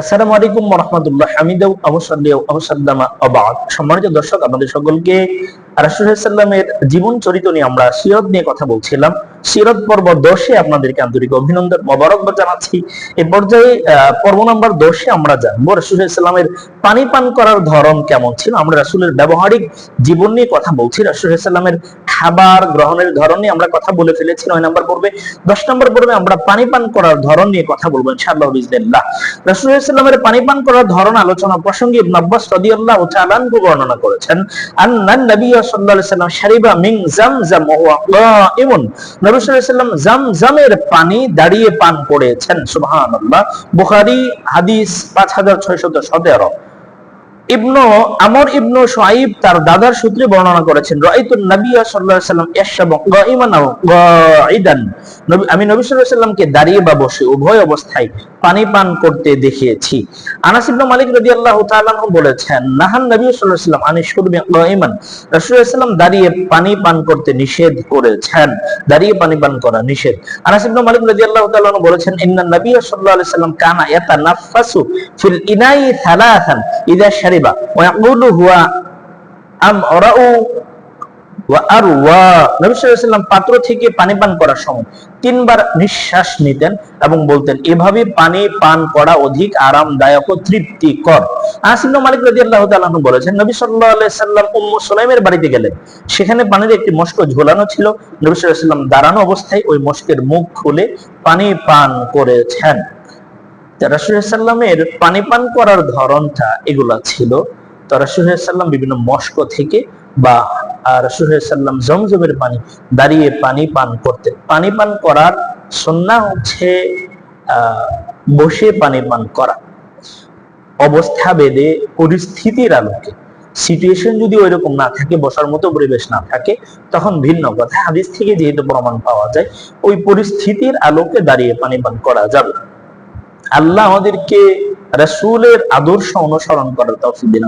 আসসালামু আলাইকুম রহমতুল্লাহ। আবসাল্লামা সম্মানিত দর্শক, আমাদের সকলকে জীবন নিয়ে আমরা সিরত নিয়ে কথা বলছিলাম। সিরত পর্ব দশে আপনাদেরকে আন্তরিক অভিনন্দন মোবারকবাদ জানাচ্ছি। এই পর্যায়ে পর্ব নাম্বার দশে আমরা জানব পানি পান করার ধরন কেমন ছিল। আমরা রাসুলের ব্যবহারিক জীবন নিয়ে কথা বলছি। সাল্লামের খাবার গ্রহণের ধরন নিয়ে আমরা কথা বলে ফেলেছি নয় নম্বর পর্বে। দশ নম্বর পর্বে আমরা পানি পান করার ধরন নিয়ে কথা বলব, ইনশাআল্লাহ পানি পান করার ধরন আলোচনা প্রসঙ্গে আব্বাস বর্ণনা করেছেন আন্নান নবী সাল্লাল্লাহু সাল্লাম শারিবা পানি দাঁড়িয়ে পান করেছেন, সুবহানাল্লাহ। বুখারী, হাদিস 5617 ইবনু আমর ইবনু শুআইব তার দাদার সূত্রে বর্ণনা করেছেন রাআইতুন নাবিয়্য সাল্লাল্লাহু আলাইহি ওয়াসাল্লাম ইয়াশরাবু গাইমান আও গাইদান নবী, আমি নবী সাল্লাল্লাহু আলাইহি ওয়াসাল্লামকে দাঁড়িয়ে বা বসে উভয় অবস্থায় পানি পান করতে দেখেছি আনাস ইবনে মালিক রাদিয়াল্লাহু তাআলা বলেছেন, নাহান নবী সাল্লাল্লাহু আলাইহি ওয়াসাল্লাম আনিস শুরবি গাইমান রাসূলুল্লাহ সাল্লাম দাঁড়িয়ে পানি পান করতে নিষেধ করেছেন, দাঁড়িয়ে পানি পান করা নিষেধ। আনাস ইবনে মালিক রাদিয়াল্লাহু তাআলা বলেছেন, ইন্নান নবী সাল্লাল্লাহু আলাইহি ওয়াসাল্লাম কানা ইয়াতানাফাসু ফিল ইনাই থালাথান ইদা শারিবা ওয়া ইয়াকুলু হুয়া আম রাউ ওয়া আরওয়া। নবী সাল্লাল্লাহু পাত্র থেকে পানি পান করার সময় তিনবার নিঃশ্বাস নিতেন এবং বলতেন, এভাবে পানি পান করা অধিক আরামদায়ক ও তৃপ্তিকর। আনাস মালিক তাআলা আনহু বলেছেন, নবী সাল্লাল্লাহু আলাইহি সাল্লাম উম্মু সুলাইমের বাড়িতে গেলেন। সেখানে পানির একটি মস্ক ঝোলানো ছিল। নবী সাল্লাল্লাহু আলাইহি সাল্লাম দাঁড়ানো অবস্থায় ওই মস্কের মুখ খুলে পানি পান করেছেন। রাসুলের পানি পান করার ধরনটা এগুলা ছিল। তো রাসুলাম বিভিন্ন মস্ক থেকে বা রাসুলাম জমজমের পানি দাঁড়িয়ে পানি পান করতে, পানি পান করার সন্না হচ্ছে বসে পানি পান করা। অবস্থা বেদে পরিস্থিতির আলোকে। সিচুয়েশন যদি ওইরকম না থাকে, বসার মতো পরিবেশ না থাকে, তখন ভিন্ন কথা। হাদিস থেকে যেহেতু প্রমাণ পাওয়া যায়, ওই পরিস্থিতির আলোকে দাঁড়িয়ে পানি পান করা যাবে। আল্লাহ আমাদেরকে রাসূলের আদর্শ অনুসরণ করার তৌফিক দিন